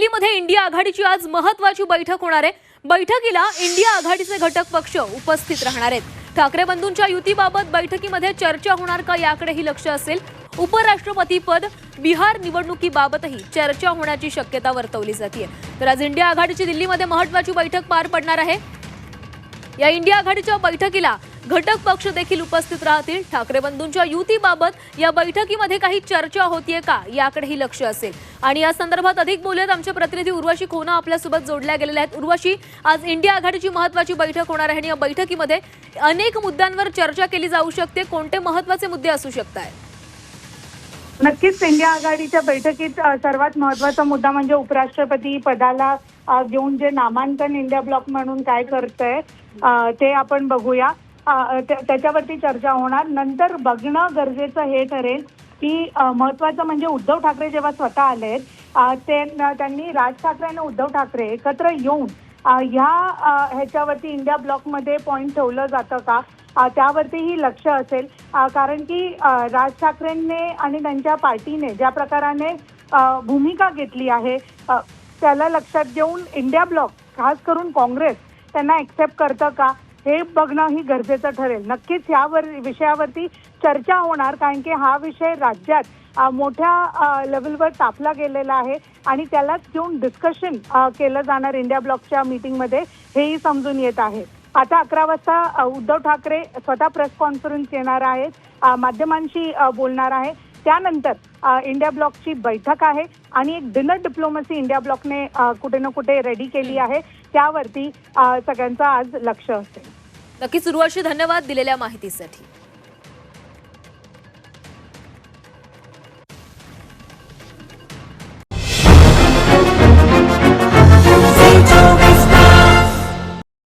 दिल्लीमध्ये इंडिया आघाडीची आज महत्वाची बैठक होणार आहे. बैठकीला इंडिया आघाडीचे घटक पक्ष उपस्थित राहणार आहेत. ठाकरे बंधूंच्या युतीबाबत बैठकीमध्ये चर्चा होणार का याकडेही लक्ष असेल. उपराष्ट्रपती पद बिहार निवडणुकीबाबतही चर्चा होण्याची शक्यता वर्तवली जाते तर आज इंडिया आघाडीची दिल्लीमध्ये महत्वाची बैठक पार पडणार आहे. या इंडिया आघाडीच्या बैठकीला घटक पक्ष देखील उपस्थित राहतील. ठाकरे बंधूंच्या युतीबाबत या बैठकीमध्ये काही चर्चा होतीये का याकडेही लक्ष असेल. आणि या संदर्भात अधिक बोलूयात आमचे प्रतिनिधी उर्वशी खोना आपल्यासोबत जोडल्या गेलेल्या आहेत. उर्वशी आज इंडिया आघाडीची महत्वाची बैठक होणार आहे आणि या बैठकीमध्ये अनेक मुद्द्यांवर चर्चा केली जाऊ शकते. कोणते महत्त्वाचे मुद्दे असू शकतात नक्कीच इंडिया आघाडीच्या बैठकीत सर्वात महत्त्वाचा मुद्दा म्हणजे उपराष्ट्रपती पदाला घेऊन जे नामांकन इंडिया ब्लॉक म्हणून काय करतंय ते आपण बघूया. त्या- त्याच्यावरती चर्चा होणार. नंतर बघणं गरजेचं हे ठरेल की महत्वाचं म्हणजे उद्धव ठाकरे जेव्हा स्वतः आले ते त्यांनी राज ठाकरे आणि उद्धव ठाकरे एकत्र येऊन ह्या ह्याच्यावरती इंडिया ब्लॉकमध्ये पॉईंट ठेवलं जातं का? त्यावरतीही लक्ष असेल. कारण की राज ठाकरेंनी आणि त्यांच्या पार्टीने ज्या प्रकाराने भूमिका घेतली आहे त्याला लक्षात घेऊन इंडिया ब्लॉक खास करून काँग्रेस त्यांना एक्सेप्ट करतं का? हे बघणं ही गरजेचं ठरेल. नक्कीच यावर विषयावरती चर्चा होणार कारण की हा विषय राज्यात मोठ्या लेवलवर तापला गेलेला आहे आणि त्यालाच घेऊन डिस्कशन केलं जाणार इंडिया ब्लॉकच्या मीटिंगमध्ये हेही समजून येत आहे. आता अकरा वाजता उद्धव ठाकरे स्वतः प्रेस कॉन्फरन्स घेणार आहेत माध्यमांशी बोलणार आहे. त्यानंतर इंडिया ब्लॉकची बैठक आहे आणि एक डिनर डिप्लोमसी इंडिया ब्लॉकने कुठे ना कुठे रेडी केली आहे. त्यावरती सगळ्यांचं आज लक्ष असेल. नक्कीच उर्वशी धन्यवाद दिलेल्या माहितीसाठी.